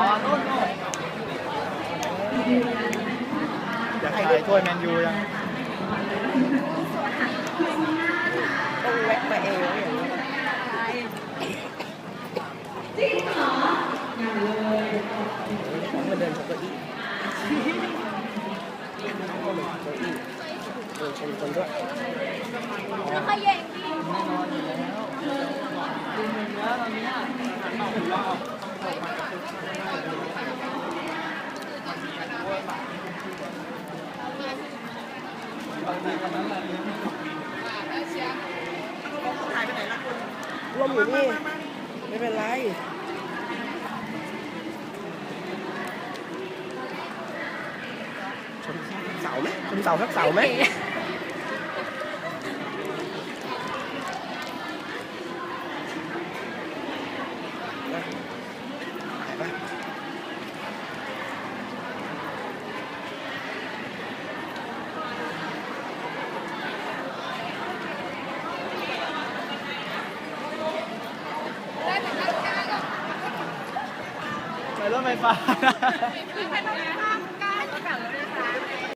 อยากขายถ้วยแมนยูยังต้องแวะมาเอวจริงเหรอของมันเดินของตัวอีคนด้วยแล้วใครขยงดี ร่วมอยู่นี่ ไม่เป็นไรชนเสาไหมชนเสาสักเสาไหม รถไฟฟ้าไปทำงานการกันเลย